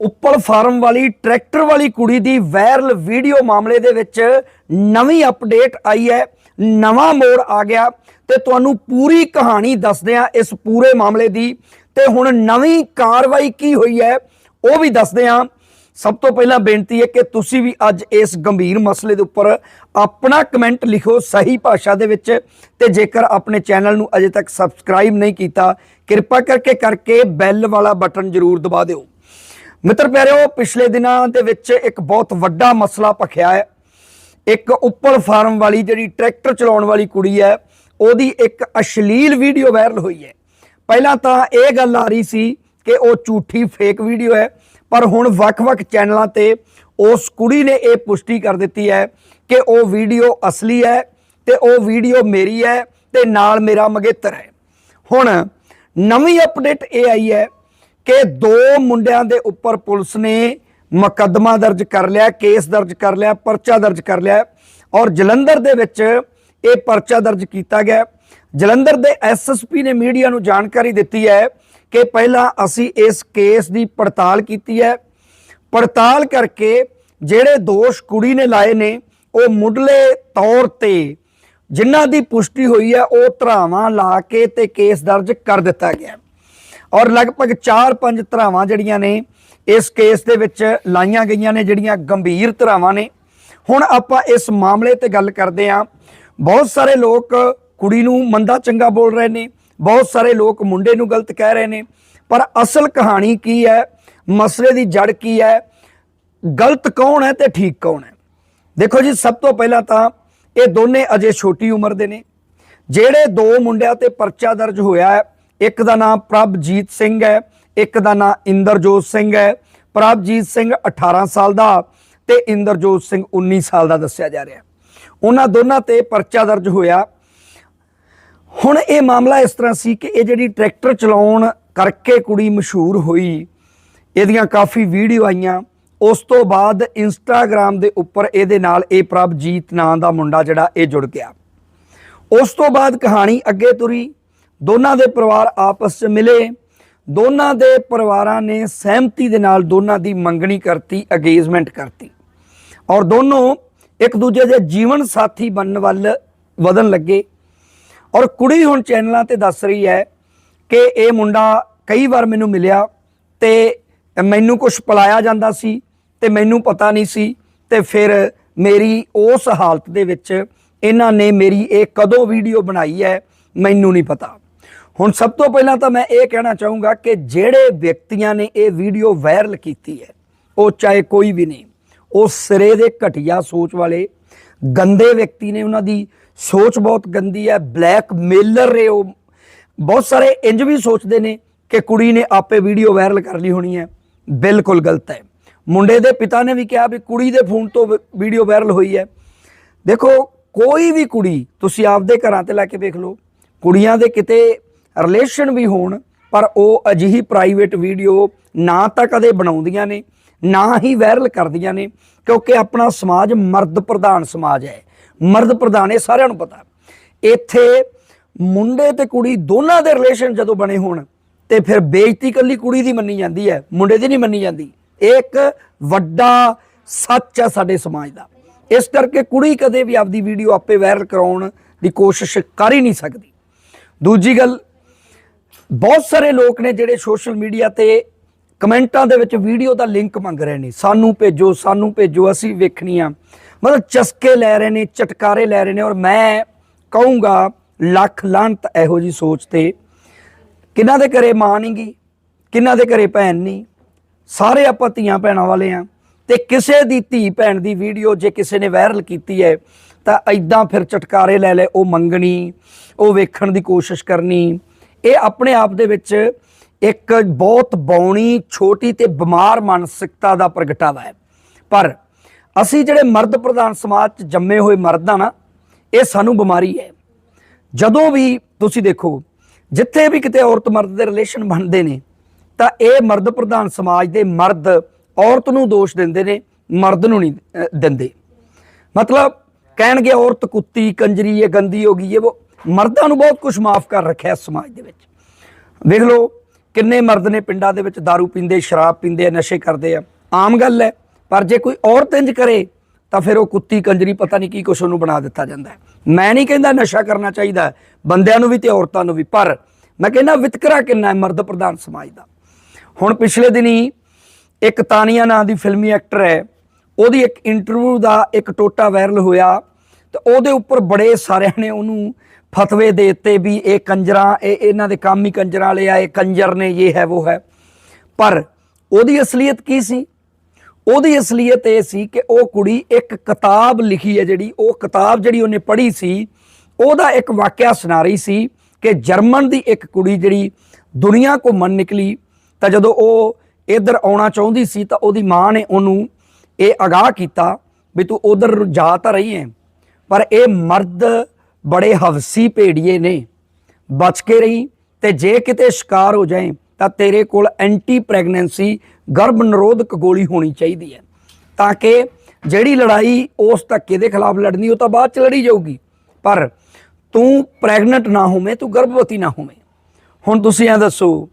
Uppal farm ਵਾਲੀ, tractor ਵਾਲੀ ਕੁੜੀ ਦੀ ਵਾਇਰਲ ਵੀਡੀਓ ਮਾਮਲੇ ਦੇ ਵਿੱਚ ਨਵੀਂ ਅਪਡੇਟ ਆਈ ਹੈ, ਨਵਾਂ ਮੋੜ ਆ ਗਿਆ ਤੇ ਤੁਹਾਨੂੰ ਪੂਰੀ ਕਹਾਣੀ ਦੱਸਦੇ ਆ ਇਸ ਪੂਰੇ ਮਾਮਲੇ ਦੀ। ਤੇ ਹੁਣ ਨਵੀਂ ਕਾਰਵਾਈ ਕੀ ਹੋਈ ਹੈ, ਉਹ ਵੀ ਦੱਸਦੇ ਆ ਸਭ ਤੋਂ ਪਹਿਲਾਂ ਬੇਨਤੀ ਹੈ ਕਿ ਤੁਸੀਂ ਵੀ ਅੱਜ ਇਸ ਗੰਭੀਰ ਮਸਲੇ ਦੇ ਉੱਪਰ ਆਪਣਾ ਕਮੈਂਟ ਲਿਖੋ ਸਹੀ ਭਾਸ਼ਾ ਦੇ ਵਿੱਚ ਤੇ ਜੇਕਰ ਆਪਣੇ ਚੈਨਲ ਨੂੰ ਅਜੇ ਤੱਕ ਸਬਸਕ੍ਰਾਈਬ ਨਹੀਂ ਕੀਤਾ, ਕਿਰਪਾ ਕਰਕੇ ਕਰਕੇ ਬੈਲ ਵਾਲਾ ਬਟਨ ਜ਼ਰੂਰ ਦਬਾ ਦਿਓ। ਮਿੱਤਰ ਪਿਆਰਿਓ, ਪਿਛਲੇ ਦਿਨਾਂ ਦੇ ਵਿੱਚ ਇੱਕ ਬਹੁਤ ਵੱਡਾ ਮਸਲਾ ਭਖਿਆ ਹੈ। ਇੱਕ ਉੱਪਲ ਫਾਰਮ ਵਾਲੀ ਜਿਹੜੀ ਟਰੈਕਟਰ ਚਲਾਉਣ ਵਾਲੀ ਕੁੜੀ ਹੈ, ਉਹਦੀ ਇੱਕ ਅਸ਼ਲੀਲ ਵੀਡੀਓ ਵਾਇਰਲ ਹੋਈ ਹੈ। ਪਹਿਲਾਂ ਤਾਂ ਇਹ ਗੱਲ ਆ ਰਹੀ ਸੀ ਕਿ ਉਹ ਝੂਠੀ ਫੇਕ ਵੀਡੀਓ ਹੈ, ਪਰ ਹੁਣ ਵੱਖ-ਵੱਖ ਚੈਨਲਾਂ ਤੇ ਉਸ ਕੁੜੀ ਨੇ ਇਹ ਪੁਸ਼ਟੀ ਕਰ ਦਿੱਤੀ ਹੈ ਕਿ ਉਹ ਵੀਡੀਓ ਅਸਲੀ ਹੈ ਤੇ ਉਹ ਵੀਡੀਓ ਮੇਰੀ ਹੈ ਤੇ ਨਾਲ ਮੇਰਾ ਮਗੇਤਰ ਹੈ। ਹੁਣ ਨਵੀਂ ਅਪਡੇਟ ਇਹ ਆਈ ਹੈ ਕਿ ਦੋ ਮੁੰਡਿਆਂ ਦੇ ਉੱਪਰ ਪੁਲਿਸ ਨੇ ਮੁਕੱਦਮਾ ਦਰਜ ਕਰ ਲਿਆ, ਕੇਸ ਦਰਜ ਕਰ ਲਿਆ, ਪਰਚਾ ਦਰਜ ਕਰ ਲਿਆ ਔਰ ਜਲੰਧਰ ਦੇ ਵਿੱਚ ਇਹ ਪਰਚਾ ਦਰਜ ਕੀਤਾ ਗਿਆ। ਜਲੰਧਰ ਦੇ ਐਸਐਸਪੀ ਨੇ ਮੀਡੀਆ ਨੂੰ ਜਾਣਕਾਰੀ ਦਿੱਤੀ ਹੈ ਕਿ ਪਹਿਲਾਂ ਅਸੀਂ ਇਸ ਕੇਸ ਦੀ ਪੜਤਾਲ ਕੀਤੀ ਹੈ। ਪੜਤਾਲ ਕਰਕੇ ਜਿਹੜੇ ਦੋਸ਼ ਕੁੜੀ ਨੇ ਲਾਏ ਨੇ, ਉਹ ਮੁੱਢਲੇ ਤੌਰ ਤੇ ਜਿਨ੍ਹਾਂ ਦੀ ਪੁਸ਼ਟੀ ਹੋਈ ਹੈ, ਉਹ ਧਰਾਵਾਂ ਲਾ ਕੇ ਤੇ ਕੇਸ ਦਰਜ ਕਰ ਦਿੱਤਾ ਗਿਆ। ਔਰ ਲਗਭਗ 4-5 ਧਰਾਵਾਂ ਜਿਹੜੀਆਂ ਨੇ, ਇਸ ਕੇਸ ਦੇ ਵਿੱਚ ਲਾਈਆਂ ਗਈਆਂ ਨੇ, ਜਿਹੜੀਆਂ ਗੰਭੀਰ ਧਰਾਵਾਂ ਨੇ। ਹੁਣ ਆਪਾਂ ਇਸ ਮਾਮਲੇ ਤੇ ਗੱਲ ਕਰਦੇ ਹਾਂ। ਬਹੁਤ ਸਾਰੇ ਲੋਕ ਕੁੜੀ ਨੂੰ ਮੰਦਾ ਚੰਗਾ ਬੋਲ ਰਹੇ ਨੇ, ਬਹੁਤ ਸਾਰੇ ਲੋਕ ਮੁੰਡੇ ਨੂੰ ਗਲਤ ਕਹਿ ਰਹੇ ਨੇ, ਪਰ ਅਸਲ ਕਹਾਣੀ ਕੀ ਹੈ? ਮਸਲੇ ਦੀ ਜੜ ਕੀ ਹੈ? ਗਲਤ ਕੌਣ ਹੈ ਤੇ ਠੀਕ ਕੌਣ ਹੈ? ਦੇਖੋ ਜੀ, ਸਭ ਤੋਂ ਪਹਿਲਾਂ ਤਾਂ ਇਹ ਦੋਨੇ ਅਜੇ ਛੋਟੀ ਉਮਰ ਦੇ ਨੇ। ਜਿਹੜੇ ਦੋ ਮੁੰਡਿਆਂ ਤੇ ਪਰਚਾ ਦਰਜ ਹੋਇਆ ਹੈ ਇੱਕ ਦਾ ਨਾਮ ਪ੍ਰਭਜੀਤ ਸਿੰਘ ਹੈ, ਇੱਕ ਦਾ ਨਾਮ ਇੰਦਰਜੋਤ ਸਿੰਘ ਹੈ। ਪ੍ਰਭਜੀਤ ਸਿੰਘ 18 ਸਾਲ ਦਾ ਤੇ ਇੰਦਰਜੋਤ ਸਿੰਘ 19 ਸਾਲ ਦਾ ਦੱਸਿਆ ਜਾ ਰਿਹਾ ਉਹਨਾਂ ਦੋਨਾਂ ਤੇ ਪਰਚਾ ਦਰਜ ਹੋਇਆ। ਹੁਣ ਇਹ ਮਾਮਲਾ ਇਸ ਤਰ੍ਹਾਂ ਸੀ ਕਿ ਇਹ ਜਿਹੜੀ ਟਰੈਕਟਰ ਚਲਾਉਣ ਕਰਕੇ ਕੁੜੀ ਮਸ਼ਹੂਰ ਹੋਈ, ਇਹਦੀਆਂ ਕਾਫੀ ਵੀਡੀਓ ਆਈਆਂ। ਉਸ ਤੋਂ ਬਾਅਦ ਇੰਸਟਾਗ੍ਰam ਦੇ ਉੱਪਰ ਇਹਦੇ ਨਾਲ ਇਹ ਪ੍ਰਭਜੀਤ ਨਾਂ ਦਾ ਮੁੰਡਾ ਜਿਹੜਾ ਇਹ ਜੁੜ ਗਿਆ। ਉਸ ਤੋਂ ਬਾਅਦ ਕਹਾਣੀ ਅੱਗੇ ਤੁਰੀ। ਦੋਨਾਂ ਦੇ ਪਰਿਵਾਰ ਆਪਸ 'ਚ ਮਿਲੇ। ਦੋਨਾਂ ਦੇ ਪਰਿਵਾਰਾਂ ਨੇ ਸਹਿਮਤੀ ਦੇ ਨਾਲ ਦੋਨਾਂ ਦੀ ਮੰਗਣੀ ਕਰਤੀ ਅਗੇਜਮੈਂਟ ਕਰਤੀ। ਔਰ ਦੋਨੋਂ ਇੱਕ ਦੂਜੇ ਦੇ ਜੀਵਨ ਸਾਥੀ ਬਣਨ ਵੱਲ ਵਧਣ ਲੱਗੇ। ਔਰ ਕੁੜੀ ਹੁਣ ਚੈਨਲਾਂ ਤੇ ਦੱਸ ਰਹੀ ਹੈ ਕਿ ਇਹ ਮੁੰਡਾ ਕਈ ਵਾਰ ਮੈਨੂੰ ਮਿਲਿਆ ਤੇ ਮੈਨੂੰ ਕੁਝ ਪਲਾਇਆ ਜਾਂਦਾ ਸੀ ਤੇ ਮੈਨੂੰ ਪਤਾ ਨਹੀਂ ਸੀ ਤੇ ਫਿਰ ਮੇਰੀ ਉਸ ਹਾਲਤ ਦੇ ਵਿੱਚ ਇਹਨਾਂ ਨੇ ਮੇਰੀ ਇਹ ਕਦੋਂ ਵੀਡੀਓ ਬਣਾਈ ਹੈ ਮੈਨੂੰ ਨਹੀਂ ਪਤਾ। ਹੁਣ ਸਭ ਤੋਂ ਪਹਿਲਾਂ ਤਾਂ ਮੈਂ ਇਹ ਕਹਿਣਾ ਚਾਹੂੰਗਾ ਕਿ ਜਿਹੜੇ ਵਿਅਕਤੀਆਂ ਨੇ ਇਹ ਵੀਡੀਓ ਵਾਇਰਲ ਕੀਤੀ ਹੈ, ਉਹ ਚਾਹੇ ਕੋਈ ਵੀ ਨਹੀਂ, ਉਹ ਸਿਰੇ ਦੇ ਘਟੀਆ ਸੋਚ ਵਾਲੇ, ਗੰਦੇ ਵਿਅਕਤੀ ਨੇ ਉਹਨਾਂ ਦੀ ਸੋਚ ਬਹੁਤ ਗੰਦੀ ਹੈ ਬਲੈਕ ਮੇਲਰ ਰੇ ਉਹ, ਬਹੁਤ ਸਾਰੇ ਇੰਜ ਵੀ ਸੋਚਦੇ ਨੇ ਕਿ ਕੁੜੀ ਨੇ ਆਪੇ ਵੀਡੀਓ ਵਾਇਰਲ ਕਰ ਲਈ ਹੋਣੀ ਹੈ, ਬਿਲਕੁਲ ਗਲਤ ਹੈ। ਮੁੰਡੇ ਦੇ ਪਿਤਾ ਨੇ ਵੀ ਕਿਹਾ ਵੀ ਕੁੜੀ ਦੇ ਫੋਨ ਤੋਂ ਵੀਡੀਓ ਵਾਇਰਲ ਹੋਈ ਹੈ। ਦੇਖੋ, ਕੋਈ ਵੀ ਕੁੜੀ, ਤੁਸੀਂ ਆਪਦੇ ਘਰਾਂ ਤੇ ਲੈ ਕੇ ਵੇਖ ਲਓ, ਕੁੜੀਆਂ ਦੇ ਕਿਤੇ ਰਿਲੇਸ਼ਨ ਵੀ ਹੋਣ, ਪਰ ਉਹ ਅਜਿਹੀ ਪ੍ਰਾਈਵੇਟ ਵੀਡੀਓ ਨਾ ਤਾਂ ਕਦੇ ਬਣਾਉਂਦੀਆਂ ਨੇ, ਨਾ ਹੀ ਵਾਇਰਲ ਕਰਦੀਆਂ ਨੇ, ਕਿਉਂਕਿ ਆਪਣਾ ਸਮਾਜ ਮਰਦ ਪ੍ਰਧਾਨ ਸਮਾਜ ਹੈ। ਮਰਦ ਪ੍ਰਧਾਨ ਇਹ ਸਾਰਿਆਂ ਨੂੰ ਪਤਾ। ਇੱਥੇ ਮੁੰਡੇ ਤੇ ਕੁੜੀ ਦੋਨਾਂ ਦੇ ਰਿਲੇਸ਼ਨ ਜਦੋਂ ਬਣੇ ਹੋਣ, ਤੇ ਫਿਰ ਬੇਇੱਜ਼ਤੀ ਕੱਲੀ ਕੁੜੀ ਦੀ ਮੰਨੀ ਜਾਂਦੀ ਹੈ, ਮੁੰਡੇ ਦੀ ਨਹੀਂ ਮੰਨੀ ਜਾਂਦੀ। ਇਹ ਇੱਕ ਵੱਡਾ ਸੱਚ ਹੈ ਸਾਡੇ ਸਮਾਜ ਦਾ। ਇਸ ਕਰਕੇ ਕੁੜੀ ਕਦੇ ਵੀ ਆਪਦੀ ਵੀਡੀਓ ਆਪੇ ਵਾਇਰਲ ਕਰਾਉਣ ਦੀ ਕੋਸ਼ਿਸ਼ ਕਰ ਹੀ ਨਹੀਂ ਸਕਦੀ। ਦੂਜੀ ਗੱਲ ਬਹੁਤ ਸਾਰੇ ਲੋਕ ਨੇ ਜਿਹੜੇ ਸੋਸ਼ਲ ਮੀਡੀਆ ਤੇ ਕਮੈਂਟਾਂ ਦੇ ਵਿੱਚ ਵੀਡੀਓ ਦਾ ਲਿੰਕ ਮੰਗ ਰਹੇ ਨੇ, ਸਾਨੂੰ ਭੇਜੋ ਸਾਨੂੰ ਭੇਜੋ, ਅਸੀਂ ਵੇਖਣੀ ਆ। ਮਤਲਬ ਚਸਕੇ ਲੈ ਰਹੇ ਨੇ, ਚਟਕਾਰੇ ਲੈ ਰਹੇ ਨੇ ਔਰ ਮੈਂ ਕਹੂੰਗਾ, ਲੱਖ ਲਾਂਤ ਇਹੋ ਜੀ ਸੋਚ ਤੇ ਕਿਹਨਾਂ ਦੇ ਘਰੇ ਮਾਂ ਨਹੀਂ ਗੀ, ਕਿਹਨਾਂ ਦੇ ਘਰੇ ਭੈਣ ਨਹੀਂ, ਸਾਰੇ ਆਪਾਂ ਧੀਆਂ ਭੈਣਾਂ ਵਾਲੇ ਆ ਤੇ ਕਿਸੇ ਦੀ ਧੀ ਭੈਣ ਦੀ ਵੀਡੀਓ ਜੇ ਕਿਸੇ ਨੇ ਵਾਇਰਲ ਕੀਤੀ ਹੈ, ਤਾਂ ਐਦਾਂ ਫਿਰ ਚਟਕਾਰੇ ਲੈ ਲੈ, ਉਹ ਮੰਗਣੀ, ਉਹ ਵੇਖਣ ਦੀ ਕੋਸ਼ਿਸ਼ ਕਰਨੀ ਇਹ ਆਪਣੇ ਆਪ ਦੇ ਵਿੱਚ ਇੱਕ ਬਹੁਤ ਬੌਣੀ, ਛੋਟੀ ਤੇ ਬਿਮਾਰ ਮਾਨਸਿਕਤਾ ਦਾ ਪ੍ਰਗਟਾਵਾ ਹੈ। ਪਰ ਅਸੀਂ ਜਿਹੜੇ ਮਰਦ ਪ੍ਰਧਾਨ ਸਮਾਜ 'ਚ ਜੰਮੇ ਹੋਏ ਮਰਦ ਆ ਨਾ, ਇਹ ਸਾਨੂੰ ਬਿਮਾਰੀ ਹੈ। ਜਦੋਂ ਵੀ ਤੁਸੀਂ ਦੇਖੋ, ਜਿੱਥੇ ਵੀ ਕਿਤੇ ਔਰਤ ਮਰਦ ਦੇ ਰਿਲੇਸ਼ਨ ਬਣਦੇ ਨੇ, ਤਾਂ ਇਹ ਮਰਦ ਪ੍ਰਧਾਨ ਸਮਾਜ ਦੇ ਮਰਦ ਔਰਤ ਨੂੰ ਦੋਸ਼ ਦਿੰਦੇ ਨੇ, ਮਰਦ ਨੂੰ ਨਹੀਂ ਦਿੰਦੇ। ਮਤਲਬ ਕਹਿਣਗੇ ਔਰਤ ਕੁੱਤੀ, ਕੰਜਰੀ, ਇਹ ਗੰਦੀ ਹੋ ਗਈ, ਇਹ ਉਹ ਮਰਦਾਂ ਨੂੰ ਬਹੁਤ ਕੁਝ ਮਾਫ ਕਰ ਰੱਖਿਆ ਸਮਾਜ ਦੇ ਵਿੱਚ। ਵੇਖ ਲਓ ਕਿੰਨੇ ਮਰਦ ਨੇ ਪਿੰਡਾਂ ਦੇ ਵਿੱਚ दारू ਪੀਂਦੇ, ਸ਼ਰਾਬ ਪੀਂਦੇ ਆ, ਨਸ਼ੇ ਕਰਦੇ ਆ। ਆਮ ਗੱਲ ਹੈ, ਪਰ ਜੇ ਕੋਈ ਔਰਤ ਇੰਜ ਕਰੇ, ਤਾਂ ਫਿਰ ਉਹ ਕੁੱਤੀ ਕੰਜਰੀ ਪਤਾ ਨਹੀਂ ਕੀ ਕੁਛ ਉਹਨੂੰ ਬਣਾ ਦਿੱਤਾ ਜਾਂਦਾ ਮੈਂ ਨਹੀਂ ਕਹਿੰਦਾ ਨਸ਼ਾ ਕਰਨਾ ਚਾਹੀਦਾ ਬੰਦਿਆਂ ਨੂੰ ਵੀ ਤੇ ਔਰਤਾਂ ਨੂੰ ਵੀ, ਪਰ ਮੈਂ ਕਹਿੰਦਾ ਵਿਤਕਰਾ ਕਿੰਨਾ ਹੈ ਮਰਦ ਪ੍ਰਧਾਨ ਸਮਾਜ ਦਾ। ਹੁਣ ਪਿਛਲੇ ਦਿਨੀ ਇੱਕ ਤਾਨੀਆ ਨਾਂ ਦੀ ਫਿਲਮੀ ਐਕਟਰ ਹੈ, ਉਹਦੀ ਇੱਕ ਇੰਟਰਵਿਊ ਦਾ ਇੱਕ ਟੋਟਾ ਵਾਇਰਲ ਹੋਇਆ, ਤੇ ਉਹਦੇ ਉੱਪਰ ਬੜੇ ਸਾਰਿਆਂ ਨੇ ਉਹਨੂੰ ਫਤਵੇ ਦੇ ਉੱਤੇ ਵੀ ਇਹ ਕੰਜਰਾਂ, ਇਹ ਇਹਨਾਂ ਦੇ ਕੰਮ ਹੀ ਕੰਜਰਾਂ ਵਾਲੇ ਆ, ਇਹ ਕੰਜਰ ਨੇ, ਇਹ ਹੈ, ਉਹ ਹੈ। ਪਰ ਉਹਦੀ ਅਸਲੀਅਤ ਕੀ ਸੀ? ਉਹਦੀ ਅਸਲੀਅਤ ਇਹ ਸੀ ਕਿ ਉਹ ਕੁੜੀ ਇੱਕ ਕਿਤਾਬ ਲਿਖੀ ਹੈ ਜਿਹੜੀ, ਉਹ ਕਿਤਾਬ ਜਿਹੜੀ ਉਹਨੇ ਪੜ੍ਹੀ ਸੀ, ਉਹਦਾ ਇੱਕ ਵਾਕਿਆ ਸੁਣਾ ਰਹੀ ਸੀ ਕਿ ਜਰਮਨ ਦੀ ਇੱਕ ਕੁੜੀ ਜਿਹੜੀ ਦੁਨੀਆ ਘੁੰਮਣ ਨਿਕਲੀ, ਤਾਂ ਜਦੋਂ ਉਹ ਇੱਧਰ ਆਉਣਾ ਚਾਹੁੰਦੀ ਸੀ, ਤਾਂ ਉਹਦੀ ਮਾਂ ਨੇ ਉਹਨੂੰ ਇਹ ਅਗਾਹ ਕੀਤਾ ਵੀ ਤੂੰ ਉਧਰ ਜਾ ਤਾਂ ਰਹੀ ਹੈ, ਪਰ ਇਹ ਮਰਦ ਬੜੇ ਹਵਸੀ ਭੇੜੀਏ ਨੇ। ਬਚ ਕੇ ਰਹੀ ਤੇ ਜੇ ਕਿਤੇ ਸ਼ਿਕਾਰ ਹੋ ਜਾਏ ਤਾਂ ਤੇਰੇ ਕੋਲ ਐਂਟੀ ਪ੍ਰੈਗਨੈਂਸੀ ਗਰਭ ਨਿਰੋਧਕ ਗੋਲੀ ਹੋਣੀ ਚਾਹੀਦੀ ਹੈ ਤਾਂ ਕਿ ਜਿਹੜੀ ਲੜਾਈ ਉਸ ਧੱਕੇ ਦੇ ਖਿਲਾਫ ਲੜਨੀ, ਉਹ ਤਾਂ ਬਾਅਦ ਚ ਲੜੀ ਜਾਊਗੀ। ਪਰ ਤੂੰ ਪ੍ਰੈਗਨੈਂਟ ਨਾ ਹੋਵੇਂ, ਤੂੰ ਗਰਭਵਤੀ ਨਾ ਹੋਵੇਂ। ਹੁਣ ਤੁਸੀਂ ਇਹ ਦੱਸੋ,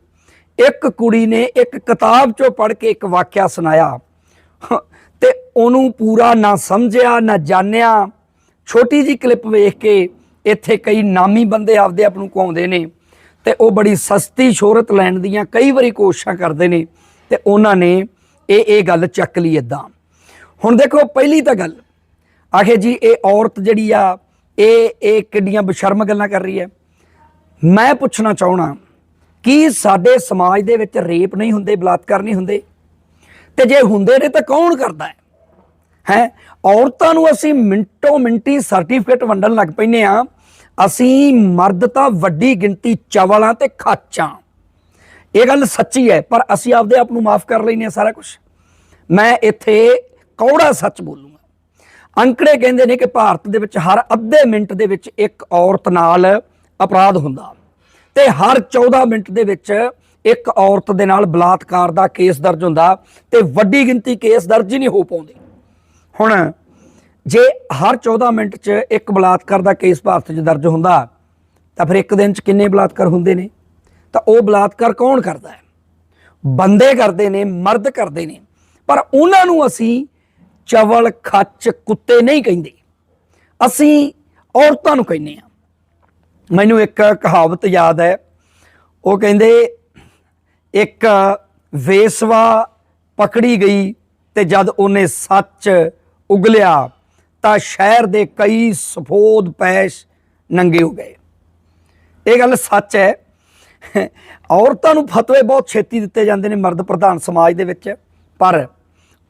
ਇੱਕ ਕੁੜੀ ਨੇ ਇੱਕ ਕਿਤਾਬ ਚੋਂ ਪੜ੍ਹ ਕੇ ਇੱਕ ਵਾਕਿਆ ਸੁਣਾਇਆ। ਤੇ ਉਹਨੂੰ ਪੂਰਾ ਨਾ ਸਮਝਿਆ, ਨਾ ਜਾਣਿਆ ਛੋਟੀ ਜੀ ਕਲਿੱਪ ਵੇਖ ਕੇ ਇੱਥੇ ਕਈ ਨਾਮੀ ਬੰਦੇ ਆਪਦੇ ਆਪ ਨੂੰ ਕਹਾਉਂਦੇ ਨੇ ਤੇ ਉਹ ਬੜੀ ਸਸਤੀ ਸ਼ੋਹਰਤ ਲੈਣ ਦੀਆਂ ਕਈ ਵਾਰੀ ਕੋਸ਼ਿਸ਼ਾਂ ਕਰਦੇ ਨੇ ਤੇ ਉਹਨਾਂ ਨੇ ਇਹ ਇਹ ਗੱਲ ਚੱਕ ਲਈ ਇਦਾਂ ਹੁਣ ਦੇਖੋ ਪਹਿਲੀ ਤਾਂ ਗੱਲ, ਆਖੇ ਜੀ ਇਹ ਔਰਤ ਜਿਹੜੀ ਆ, ਇਹ ਇਹ ਕਿੱਡੀਆਂ ਬਸ਼ਰਮ ਗੱਲਾਂ ਕਰ ਰਹੀ ਹੈ। ਮੈਂ ਪੁੱਛਣਾ ਚਾਹਣਾ ਕੀ ਸਾਡੇ ਸਮਾਜ ਦੇ ਵਿੱਚ ਰੇਪ ਨਹੀਂ ਹੁੰਦੇ, ਬਲਾਤਕਾਰ ਨਹੀਂ ਹੁੰਦੇ। ਤੇ ਜੇ ਹੁੰਦੇ ਨੇ ਤਾਂ ਕੌਣ ਕਰਦਾ ਹੈ? ਹੈ? ਔਰਤਾਂ ਨੂੰ ਅਸੀਂ ਮਿੰਟੋ ਮਿੰਟੀ ਸਰਟੀਫਿਕੇਟ ਵੰਡਣ ਲੱਗ ਪੈਨੇ ਆ ਅਸੀਂ ਮਰਦ ਤਾਂ ਵੱਡੀ ਗਿਣਤੀ ਚਵਲਾਂ ਤੇ ਖਾਚਾਂ। ਇਹ ਗੱਲ ਸੱਚੀ ਹੈ, ਪਰ ਅਸੀਂ ਆਪਦੇ ਆਪ ਨੂੰ ਮਾਫ ਕਰ ਲੈਨੇ ਆ ਸਾਰਾ ਕੁਝ ਮੈਂ ਇੱਥੇ ਕੌੜਾ ਸੱਚ ਬੋਲੂੰਗਾ। ਅੰਕੜੇ ਕਹਿੰਦੇ ਨੇ ਕਿ ਭਾਰਤ ਦੇ ਵਿੱਚ ਹਰ ਅੱਧੇ ਮਿੰਟ ਦੇ ਵਿੱਚ ਇੱਕ ਔਰਤ ਨਾਲ ਅਪਰਾਧ ਹੁੰਦਾ ਤੇ ਹਰ 14 ਮਿੰਟ ਦੇ ਵਿੱਚ ਇੱਕ ਔਰਤ ਦੇ ਨਾਲ ਬਲਾਤਕਾਰ ਦਾ ਕੇਸ ਦਰਜ ਹੁੰਦਾ ਤੇ ਵੱਡੀ ਗਿਣਤੀ ਕੇਸ ਦਰਜ ਹੀ ਨਹੀਂ ਹੋ ਪਾਉਂਦੇ। ਹੁਣ ਜੇ ਹਰ 14 ਮਿੰਟ 'ਚ ਇੱਕ ਬਲਾਤਕਾਰ ਦਾ ਕੇਸ ਭਾਰਤ 'ਚ ਦਰਜ ਹੁੰਦਾ, ਤਾਂ ਫਿਰ ਇੱਕ ਦਿਨ 'ਚ ਕਿੰਨੇ ਬਲਾਤਕਾਰ ਹੁੰਦੇ ਨੇ? ਤਾਂ ਉਹ ਬਲਾਤਕਾਰ ਕੌਣ ਕਰਦਾ ਹੈ? ਬੰਦੇ ਕਰਦੇ ਨੇ, ਮਰਦ ਕਰਦੇ ਨੇ। ਪਰ ਉਹਨਾਂ ਨੂੰ ਅਸੀਂ ਚਵਲ, ਖੱਚ, ਕੁੱਤੇ ਨਹੀਂ ਕਹਿੰਦੇ। ਅਸੀਂ ਔਰਤਾਂ ਨੂੰ ਕਹਿੰਦੇ ਆ ਮੈਨੂੰ ਇੱਕ ਕਹਾਵਤ ਯਾਦ ਹੈ। ਉਹ ਕਹਿੰਦੇ, ਇੱਕ ਵੇਸਵਾ ਪਕੜੀ ਗਈ ਤੇ ਜਦ ਉਹਨੇ ਸੱਚ ਉਗਲਿਆ ਤਾਂ ਸ਼ਹਿਰ ਦੇ ਕਈ ਸਫੋਦ ਪੈਸ਼ ਨੰਗੇ ਹੋ ਗਏ। ਇਹ ਗੱਲ ਸੱਚ ਹੈ। ਔਰਤਾਂ ਨੂੰ ਫਤਵੇ ਬਹੁਤ ਛੇਤੀ ਦਿੱਤੇ ਜਾਂਦੇ ਨੇ ਮਰਦ ਪ੍ਰਧਾਨ ਸਮਾਜ ਦੇ ਵਿੱਚ। ਪਰ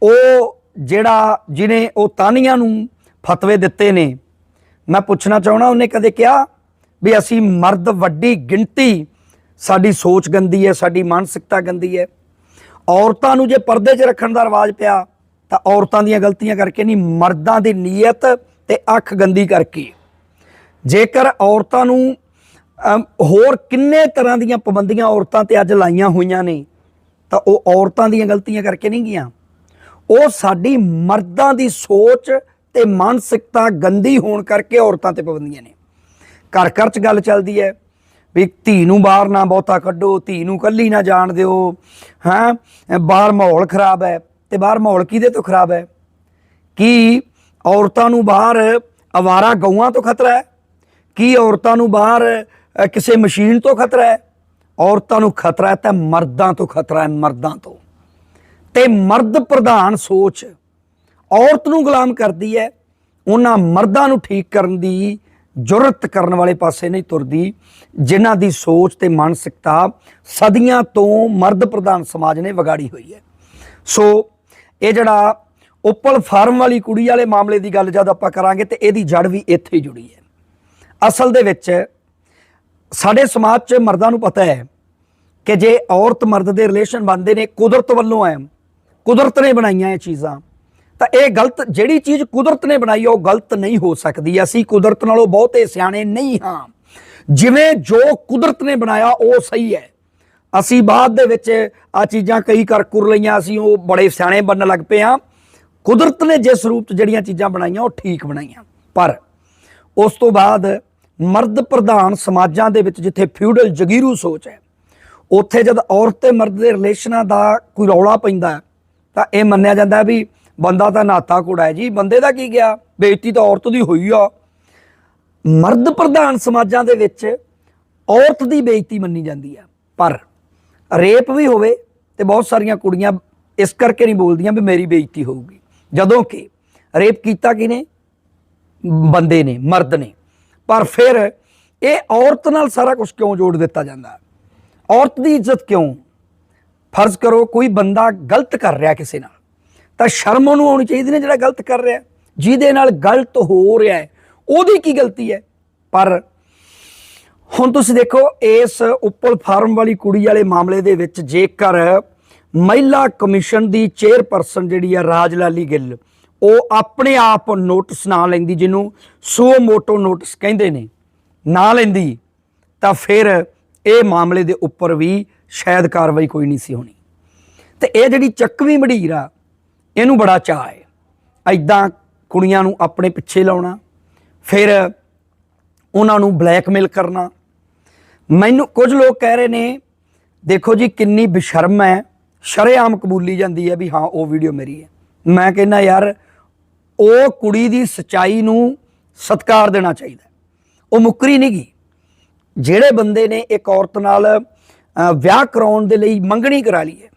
ਉਹ ਜਿਹੜਾ ਜਿਨੇ ਉਹ ਤਾਨੀਆਂ ਨੂੰ ਫਤਵੇ ਦਿੱਤੇ ਨੇ, ਮੈਂ ਪੁੱਛਣਾ ਚਾਹਣਾ ਉਹਨੇ ਕਦੇ ਕਿਹਾ ਵੀ ਅਸੀਂ ਮਰਦ ਵੱਡੀ ਗਿਣਤੀ, ਸਾਡੀ ਸੋਚ ਗੰਦੀ ਹੈ, ਸਾਡੀ ਮਾਨਸਿਕਤਾ ਗੰਦੀ ਹੈ। ਔਰਤਾਂ ਨੂੰ ਜੇ ਪਰਦੇ 'ਚ ਰੱਖਣ ਦਾ ਰਿਵਾਜ ਪਿਆ ਤਾਂ ਔਰਤਾਂ ਦੀਆਂ ਗਲਤੀਆਂ ਕਰਕੇ ਨਹੀਂ, ਮਰਦਾਂ ਦੀ ਨੀਅਤ ਤੇ ਅੱਖ ਗੰਦੀ ਕਰਕੇ। ਜੇਕਰ ਔਰਤਾਂ ਨੂੰ ਹੋਰ ਕਿੰਨੇ ਤਰ੍ਹਾਂ ਦੀਆਂ ਪਾਬੰਦੀਆਂ ਔਰਤਾਂ ਤੇ ਅੱਜ ਲਾਈਆਂ ਹੋਈਆਂ ਨੇ, ਤਾਂ ਉਹ ਔਰਤਾਂ ਦੀਆਂ ਗਲਤੀਆਂ ਕਰਕੇ ਨਹੀਂ ਗਈਆਂ। ਉਹ ਸਾਡੀ ਮਰਦਾਂ ਦੀ ਸੋਚ ਤੇ ਮਾਨਸਿਕਤਾ ਗੰਦੀ ਹੋਣ ਕਰਕੇ ਔਰਤਾਂ ਤੇ ਪਾਬੰਦੀਆਂ ਨੇ। ਘਰ ਘਰ ਚ ਗੱਲ ਚੱਲਦੀ ਹੈ ਵੀ ਧੀ ਨੂੰ ਬਾਹਰ ਨਾ ਬਹੁਤਾ ਕੱਢੋ, ਧੀ ਨੂੰ ਕੱਲੀ ਨਾ ਜਾਣ ਦਿਓ, ਹਾਂ, ਬਾਹਰ ਮਾਹੌਲ ਖਰਾਬ ਹੈ। ਤੇ ਬਾਹਰ ਮਾਹੌਲ ਕਿਹਦੇ ਤੋਂ ਖਰਾਬ ਹੈ? ਕੀ ਔਰਤਾਂ ਨੂੰ ਬਾਹਰ ਅਵਾਰਾ ਗਊਆਂ ਤੋਂ ਖਤਰਾ ਹੈ? ਕੀ ਔਰਤਾਂ ਨੂੰ ਬਾਹਰ ਕਿਸੇ ਮਸ਼ੀਨ ਤੋਂ ਖਤਰਾ ਹੈ? ਔਰਤਾਂ ਨੂੰ ਖਤਰਾ ਹੈ ਤਾਂ ਮਰਦਾਂ ਤੋਂ ਖਤਰਾ ਹੈ, ਮਰਦਾਂ ਤੋਂ। ਤੇ ਮਰਦ ਪ੍ਰਧਾਨ ਸੋਚ ਔਰਤ ਨੂੰ ਗੁਲਾਮ ਕਰਦੀ ਹੈ, ਉਹਨਾਂ ਮਰਦਾਂ ਨੂੰ ਠੀਕ ਕਰਨ ਦੀ ਜੁਰਤ ਕਰਨ ਵਾਲੇ ਪਾਸੇ ਨਹੀਂ ਤੁਰਦੀ, ਜਿਨ੍ਹਾਂ ਦੀ ਸੋਚ ਤੇ ਮਾਨਸਿਕਤਾ ਸਦੀਆਂ ਤੋਂ ਮਰਦ ਪ੍ਰਧਾਨ ਸਮਾਜ ਨੇ ਵਿਗਾੜੀ ਹੋਈ ਹੈ। ਸੋ ਇਹ ਜਿਹੜਾ ਉਪਲ ਫਾਰਮ ਵਾਲੀ ਕੁੜੀ ਵਾਲੇ ਮਾਮਲੇ ਦੀ ਗੱਲ ਜਦ ਆਪਾਂ ਕਰਾਂਗੇ ਤੇ ਇਹਦੀ ਜੜ ਵੀ ਇੱਥੇ ਹੀ ਜੁੜੀ ਹੈ। ਅਸਲ ਦੇ ਵਿੱਚ ਸਾਡੇ ਸਮਾਜ 'ਚ ਮਰਦਾਂ ਨੂੰ ਪਤਾ ਹੈ ਕਿ ਜੇ ਔਰਤ ਮਰਦ ਦੇ ਰਿਲੇਸ਼ਨ ਬਣਦੇ ਨੇ, ਕੁਦਰਤ ਵੱਲੋਂ ਹੈ, ਕੁਦਰਤ ਨੇ ਬਣਾਈਆਂ ਇਹ ਚੀਜ਼ਾਂ, ਤਾਂ ਇਹ ਗਲਤ ਜਿਹੜੀ ਚੀਜ਼ ਕੁਦਰਤ ਨੇ ਬਣਾਈ ਉਹ ਗਲਤ ਨਹੀਂ ਹੋ ਸਕਦੀ। ਅਸੀਂ ਕੁਦਰਤ ਨਾਲੋਂ ਬਹੁਤੇ ਸਿਆਣੇ ਨਹੀਂ ਹਾਂ। ਜਿਵੇਂ ਜੋ ਕੁਦਰਤ ਨੇ ਬਣਾਇਆ, ਉਹ ਸਹੀ ਹੈ। ਅਸੀਂ ਬਾਅਦ ਦੇ ਵਿੱਚ ਆ ਚੀਜ਼ਾਂ ਕਈ ਕਰ ਕੁਰ ਲਈਆਂ, ਅਸੀਂ ਉਹ ਬੜੇ ਸਿਆਣੇ ਬਣਨ ਲੱਗ ਪਏ ਹਾਂ। ਕੁਦਰਤ ਨੇ ਜਿਸ ਰੂਪ 'ਚ ਜਿਹੜੀਆਂ ਚੀਜ਼ਾਂ ਬਣਾਈਆਂ, ਉਹ ਠੀਕ ਬਣਾਈਆਂ। ਪਰ ਉਸ ਤੋਂ ਬਾਅਦ ਮਰਦ ਪ੍ਰਧਾਨ ਸਮਾਜਾਂ ਦੇ ਵਿੱਚ ਜਿੱਥੇ ਫਿਊਡਲ ਜਗੀਰੂ ਸੋਚ ਹੈ, ਉੱਥੇ ਜਦ ਔਰਤ ਤੇ ਮਰਦ ਦੇ ਰਿਲੇਸ਼ਨਾਂ ਦਾ ਕੋਈ ਰੌਲਾ ਪੈਂਦਾ ਤਾਂ ਇਹ ਮੰਨਿਆ ਜਾਂਦਾ ਵੀ ਬੰਦਾ ਤਾਂ ਨਾਤਾ ਕੁੜਾ ਹੈ ਜੀ, ਬੰਦੇ ਦਾ ਕੀ ਗਿਆ? ਬੇਇੱਜ਼ਤੀ ਤਾਂ ਔਰਤ ਦੀ ਹੋਈ ਆ। ਮਰਦ ਪ੍ਰਧਾਨ ਸਮਾਜਾਂ ਦੇ ਵਿੱਚ ਔਰਤ ਦੀ ਬੇਇੱਜ਼ਤੀ ਮੰਨੀ ਜਾਂਦੀ ਆ ਪਰ ਰੇਪ ਵੀ ਹੋਵੇ ਤੇ ਬਹੁਤ ਸਾਰੀਆਂ ਕੁੜੀਆਂ ਇਸ ਕਰਕੇ ਨਹੀਂ ਬੋਲਦੀਆਂ ਵੀ ਮੇਰੀ ਬੇਇੱਜ਼ਤੀ ਹੋਊਗੀ। ਜਦੋਂ ਕਿ ਰੇਪ ਕੀਤਾ ਕਿਨੇ ਬੰਦੇ ਨੇ, ਮਰਦ ਨੇ। ਪਰ ਫਿਰ ਇਹ ਔਰਤ ਨਾਲ ਸਾਰਾ ਕੁਝ ਕਿਉਂ ਜੋੜ ਦਿੱਤਾ ਜਾਂਦਾ? ਔਰਤ ਦੀ ਇੱਜ਼ਤ ਕਿਉਂ? ਫਰਜ਼ ਕਰੋ ਕੋਈ ਬੰਦਾ ਗਲਤ ਕਰ ਰਿਹਾ ਕਿਸੇ ਨਾਲ, ਤਾਂ ਸ਼ਰਮ ਉਹਨੂੰ ਆਉਣੀ ਚਾਹੀਦੀ ਨੇ ਜਿਹੜਾ ਗਲਤ ਕਰ ਰਿਹਾ। ਜਿਹਦੇ ਨਾਲ ਗਲਤ ਹੋ ਰਿਹਾ ਹੈ, ਉਹਦੀ ਕੀ ਗਲਤੀ ਹੈ? ਪਰ ਹੁਣ ਤੁਸੀਂ ਦੇਖੋ, ਇਸ ਉੱਪਰ ਫਾਰਮ ਵਾਲੀ ਕੁੜੀ ਵਾਲੇ ਮਾਮਲੇ ਦੇ ਵਿੱਚ ਜੇਕਰ ਮਹਿਲਾ ਕਮਿਸ਼ਨ ਦੀ ਚੇਅਰਪਰਸਨ ਜਿਹੜੀ ਆ ਰਾਜ ਲਾਲੀ ਗਿੱਲ, ਉਹ ਆਪਣੇ ਆਪ ਨੋਟਿਸ ਨਾ ਲੈਂਦੀ, ਜਿਹਨੂੰ ਸੋ ਮੋਟੋ ਨੋਟਿਸ ਕਹਿੰਦੇ ਨੇ, ਨਾ ਲੈਂਦੀ, ਤਾਂ ਫਿਰ ਇਹ ਮਾਮਲੇ ਦੇ ਉੱਪਰ ਵੀ ਸ਼ਾਇਦ ਕਾਰਵਾਈ ਕੋਈ ਨਹੀਂ ਸੀ ਹੋਣੀ। ਤੇ ਇਹ ਜਿਹੜੀ ਚੱਕਵੀਂ ਮੜੀਰ ਆ, ਇਹਨੂੰ ਬੜਾ ਚਾਅ ਹੈ। ਐਦਾਂ ਕੁੜੀਆਂ ਨੂੰ ਆਪਣੇ ਪਿੱਛੇ ਲਾਉਣਾ, ਫਿਰ ਉਹਨਾਂ ਨੂੰ ਬਲੈਕਮੇਲ ਕਰਨਾ। ਮੈਨੂੰ ਕੁਝ ਲੋਕ ਕਹਿ ਰਹੇ ਨੇ, ਦੇਖੋ ਜੀ ਕਿੰਨੀ ਬੇਸ਼ਰਮ ਹੈ, ਸ਼ਰੇਆਮ ਕਬੂਲੀ ਜਾਂਦੀ ਹੈ ਵੀ ਹਾਂ, ਉਹ ਵੀਡੀਓ ਮੇਰੀ ਹੈ। ਮੈਂ ਕਹਿੰਦਾ ਯਾਰ, ਉਹ ਕੁੜੀ ਦੀ ਸਚਾਈ ਨੂੰ ਸਤਿਕਾਰ ਦੇਣਾ ਚਾਹੀਦਾ ਉਹ ਮੁੱਕਰੀ ਨਹੀਂ ਗਈ। ਜਿਹੜੇ ਬੰਦੇ ਨੇ ਇੱਕ ਔਰਤ ਨਾਲ ਵਿਆਹ ਕਰਾਉਣ ਦੇ ਲਈ ਮੰਗਣੀ ਕਰਾ ਲਈ ਹੈ।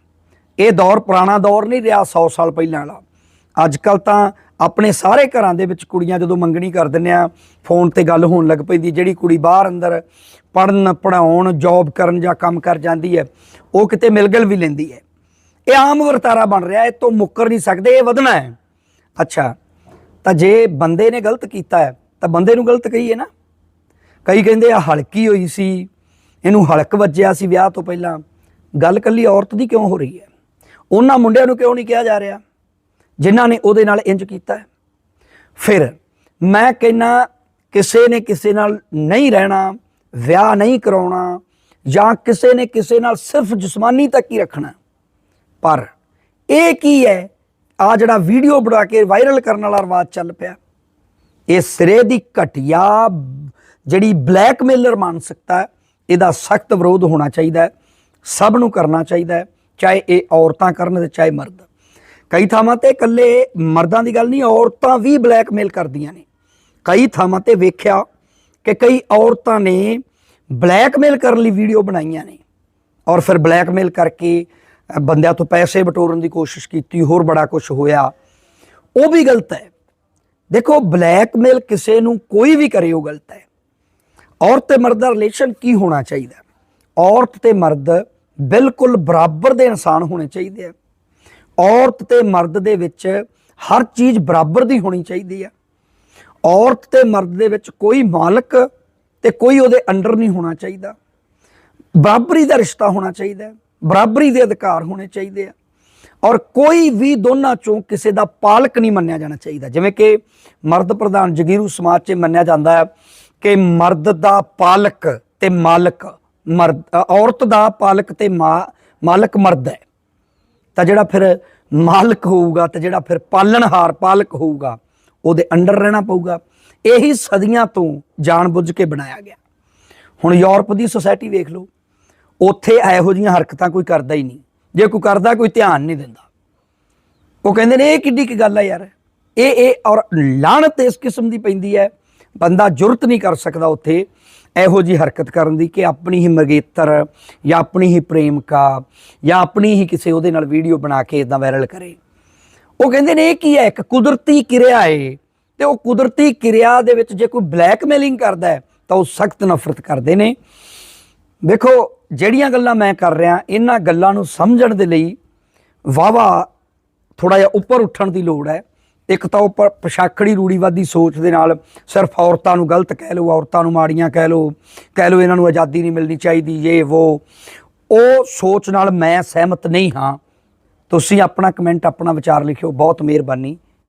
ਇਹ ਦੌਰ ਪੁਰਾਣਾ ਦੌਰ ਨਹੀਂ ਰਿਹਾ 100 ਸਾਲ ਪਹਿਲਾਂ ਵਾਲਾ। ਅੱਜ ਕੱਲ ਤਾਂ ਆਪਣੇ ਸਾਰੇ ਘਰਾਂ ਦੇ ਵਿੱਚ ਕੁੜੀਆਂ ਜਦੋਂ ਮੰਗਣੀ ਕਰ ਦਿੰਦੇ ਆ, ਫੋਨ ਤੇ ਗੱਲ ਹੋਣ ਲੱਗ ਪੈਂਦੀ ਜਿਹੜੀ ਕੁੜੀ ਬਾਹਰ ਅੰਦਰ ਪੜਨ ਪੜਾਉਣ ਜੌਬ ਕਰਨ ਜਾਂ ਕੰਮ ਕਰ ਜਾਂਦੀ ਹੈ, ਉਹ ਕਿਤੇ ਮਿਲਗਲ ਵੀ ਲੈਂਦੀ ਹੈ। ਇਹ ਆਮ ਵਰਤਾਰਾ ਬਣ ਰਿਹਾ, ਇਹ ਤੋਂ ਮੁੱਕਰ ਨਹੀਂ ਸਕਦੇ, ਇਹ ਵਧਣਾ ਹੈ। ਅੱਛਾ, ਤਾਂ ਜੇ ਬੰਦੇ ਨੇ ਗਲਤ ਕੀਤਾ ਹੈ, ਤਾਂ ਬੰਦੇ ਨੂੰ ਗਲਤ ਕਹੀਏ ਨਾ। ਕਈ ਕਹਿੰਦੇ ਆ, ਹਲਕੀ ਹੋਈ ਸੀ, ਇਹਨੂੰ ਹਲਕ ਵੱਜਿਆ ਸੀ ਵਿਆਹ ਤੋਂ ਪਹਿਲਾਂ। ਗੱਲ ਕੱਲੀ ਔਰਤ ਦੀ ਕਿਉਂ ਹੋ ਰਹੀ ਹੈ? ਉਹਨਾਂ ਮੁੰਡਿਆਂ ਨੂੰ ਕਿਉਂ ਨਹੀਂ ਕਿਹਾ ਜਾ ਰਿਹਾ? ਜਿਨ੍ਹਾਂ ਨੇ ਉਹਦੇ ਨਾਲ ਇੰਜ ਕੀਤਾ ਫਿਰ ਮੈਂ ਕਹਿੰਨਾ ਕਿਸੇ ਨੇ ਕਿਸੇ ਨਾਲ ਨਹੀਂ ਰਹਿਣਾ, ਵਿਆਹ ਨਹੀਂ ਕਰਾਉਣਾ, ਜਾਂ ਕਿਸੇ ਨੇ ਕਿਸੇ ਨਾਲ ਸਿਰਫ ਜਿਸਮਾਨੀ ਤੱਕ ਹੀ ਰੱਖਣਾ। ਪਰ ਇਹ ਕੀ ਹੈ? ਆ ਜਿਹੜਾ ਵੀਡੀਓ ਬਣਾ ਕੇ ਵਾਇਰਲ ਕਰਨ ਵਾਲਾ ਰਿਵਾਜ ਚੱਲ ਪਿਆ। ਇਹ ਸਿਰੇ ਦੀ ਘਟਿਆ ਜਿਹੜੀ ਬਲੈਕਮੇਲਰ ਮਾਨਸਿਕਤਾ ਹੈ, ਇਹਦਾ ਸਖਤ ਵਿਰੋਧ ਹੋਣਾ ਚਾਹੀਦਾ ਸਭ ਨੂੰ ਕਰਨਾ ਚਾਹੀਦਾ ਚਾਹੇ ਇਹ ਔਰਤਾਂ ਕਰਨ ਤੇ ਚਾਹੇ ਮਰਦ। ਕਈ ਥਾਵਾਂ ਤੇ ਇਕੱਲੇ ਮਰਦਾਂ ਦੀ ਗੱਲ ਨਹੀਂ, ਔਰਤਾਂ ਵੀ ਬਲੈਕਮੇਲ ਕਰਦੀਆਂ ਨੇ। ਕਈ ਥਾਵਾਂ ਤੇ ਵੇਖਿਆ ਕਿ ਕਈ ਔਰਤਾਂ ਨੇ ਬਲੈਕਮੇਲ ਕਰਨ ਲਈ ਵੀਡੀਓ ਬਣਾਈਆਂ ਨੇ ਔਰ ਫਿਰ ਬਲੈਕਮੇਲ ਕਰਕੇ ਬੰਦਿਆਂ ਤੋਂ ਪੈਸੇ ਬਟੋਰਨ ਦੀ ਕੋਸ਼ਿਸ਼ ਕੀਤੀ, ਹੋਰ ਬੜਾ ਕੁਝ ਹੋਇਆ। ਉਹ ਵੀ ਗਲਤ ਹੈ। ਦੇਖੋ, ਬਲੈਕਮੇਲ ਕਿਸੇ ਨੂੰ ਕੋਈ ਵੀ ਕਰੇ, ਉਹ ਗਲਤ ਹੈ। ਔਰਤ ਤੇ ਮਰਦ ਦਾ ਰਿਲੇਸ਼ਨ ਕੀ ਹੋਣਾ ਚਾਹੀਦਾ? ਔਰਤ ਤੇ ਮਰਦ ਬਿਲਕੁਲ ਬਰਾਬਰ ਦੇ ਇਨਸਾਨ ਹੋਣੇ ਚਾਹੀਦੇ ਆ। ਔਰਤ ਤੇ ਮਰਦ ਦੇ ਵਿੱਚ ਹਰ ਚੀਜ਼ ਬਰਾਬਰ ਦੀ ਹੋਣੀ ਚਾਹੀਦੀ ਆ। ਔਰਤ ਤੇ ਮਰਦ ਦੇ ਵਿੱਚ ਕੋਈ ਮਾਲਕ ਤੇ ਕੋਈ ਉਹਦੇ ਅੰਡਰ ਨਹੀਂ ਹੋਣਾ ਚਾਹੀਦਾ। ਬਰਾਬਰੀ ਦਾ ਰਿਸ਼ਤਾ ਹੋਣਾ ਚਾਹੀਦਾ ਬਰਾਬਰੀ ਦੇ ਅਧਿਕਾਰ ਹੋਣੇ ਚਾਹੀਦੇ ਆ। ਔਰ ਕੋਈ ਵੀ ਦੋਨਾਂ ਚੋਂ ਕਿਸੇ ਦਾ ਪਾਲਕ ਨਹੀਂ ਮੰਨਿਆ ਜਾਣਾ ਚਾਹੀਦਾ। ਜਿਵੇਂ ਕਿ ਮਰਦ ਪ੍ਰਧਾਨ ਜਗੀਰੂ ਸਮਾਜ 'ਚ ਮੰਨਿਆ ਜਾਂਦਾ ਹੈ ਕਿ ਮਰਦ ਦਾ ਪਾਲਕ ਤੇ ਮਾਲਕ ਮਰਦ ਔਰਤ ਦਾ ਪਾਲਕ ਤੇ ਮਾ- ਮਾਲਕ ਮਰਦ ਹੈ। ਤਾਂ ਜਿਹੜਾ ਫਿਰ ਮਾਲਕ ਹੋਊਗਾ ਤੇ ਜਿਹੜਾ ਫਿਰ ਪਾਲਣਹਾਰ ਪਾਲਕ ਹੋਊਗਾ, ਉਹਦੇ ਅੰਡਰ ਰਹਿਣਾ ਪਊਗਾ। ਇਹੀ ਸਦੀਆਂ ਤੋਂ ਜਾਣਬੁੱਝ ਕੇ ਬਣਾਇਆ ਗਿਆ। ਹੁਣ ਯੂਰਪ ਦੀ ਸੋਸਾਇਟੀ ਵੇਖ ਲਓ, ਉੱਥੇ ਇਹੋ ਜਿਹੀਆਂ ਹਰਕਤਾਂ ਕੋਈ ਕਰਦਾ ਹੀ ਨਹੀਂ। ਜੇ ਕੋਈ ਕਰਦਾ, ਕੋਈ ਧਿਆਨ ਨਹੀਂ ਦਿੰਦਾ। ਉਹ ਕਹਿੰਦੇ ਨੇ, ਇਹ ਕਿੱਡੀ ਕੀ ਗੱਲ ਹੈ ਯਾਰ। ਇਹ ਇਹ ਔਰ ਲਾਹਨਤ ਇਸ ਕਿਸਮ ਦੀ ਪੈਂਦੀ ਹੈ। ਬੰਦਾ ਜੁਰਤ ਨਹੀਂ ਕਰ ਸਕਦਾ ਉੱਥੇ। ਇਹੋ ਜੀ ਹਰਕਤ ਕਰਨ ਦੀ ਕਿ ਆਪਣੀ ਹੀ ਮਗੇਤਰ ਜਾਂ ਆਪਣੀ ਹੀ ਪ੍ਰੇਮਿਕਾ ਜਾਂ ਆਪਣੀ ਹੀ ਕਿਸੇ ਉਹਦੇ ਨਾਲ ਵੀਡੀਓ ਬਣਾ ਕੇ ਇਦਾਂ ਵਾਇਰਲ ਕਰੇ। ਉਹ ਕਹਿੰਦੇ ਨੇ ਇਹ ਕੀ ਹੈ? ਇੱਕ ਕੁਦਰਤੀ ਕਿਰਿਆ ਏ ਤੇ ਉਹ ਕੁਦਰਤੀ ਕਿਰਿਆ ਦੇ ਵਿੱਚ ਜੇ ਕੋਈ ਬਲੈਕਮੇਲਿੰਗ ਕਰਦਾ ਹੈ ਤਾਂ ਉਹ ਸਖਤ ਨਫ਼ਰਤ ਕਰਦੇ ਨੇ। ਦੇਖੋ, ਜਿਹੜੀਆਂ ਗੱਲਾਂ ਮੈਂ ਕਰ ਰਿਹਾ, ਇਹਨਾਂ ਗੱਲਾਂ ਨੂੰ ਸਮਝਣ ਦੇ ਲਈ ਵਾਵਾ ਥੋੜਾ ਜਿਹਾ ਉੱਪਰ ਉੱਠਣ ਦੀ ਲੋੜ ਹੈ। ਇੱਕ ਤਾਂ ਉਹ ਪਛਾਖੜੀ ਰੂੜੀਵਾਦੀ ਸੋਚ ਦੇ ਨਾਲ ਸਿਰਫ ਔਰਤਾਂ ਨੂੰ ਗਲਤ ਕਹਿ ਲਓ, ਔਰਤਾਂ ਨੂੰ ਮਾੜੀਆਂ ਕਹਿ ਲਓ ਕਹਿ ਲਓ ਇਹਨਾਂ ਨੂੰ ਆਜ਼ਾਦੀ ਨਹੀਂ ਮਿਲਣੀ ਚਾਹੀਦੀ ਇਹ ਉਹ ਉਹ ਸੋਚ ਨਾਲ ਮੈਂ ਸਹਿਮਤ ਨਹੀਂ ਹਾਂ। ਤੁਸੀਂ ਆਪਣਾ ਕਮੈਂਟ, ਆਪਣਾ ਵਿਚਾਰ ਲਿਖਿਓ। ਬਹੁਤ ਮਿਹਰਬਾਨੀ।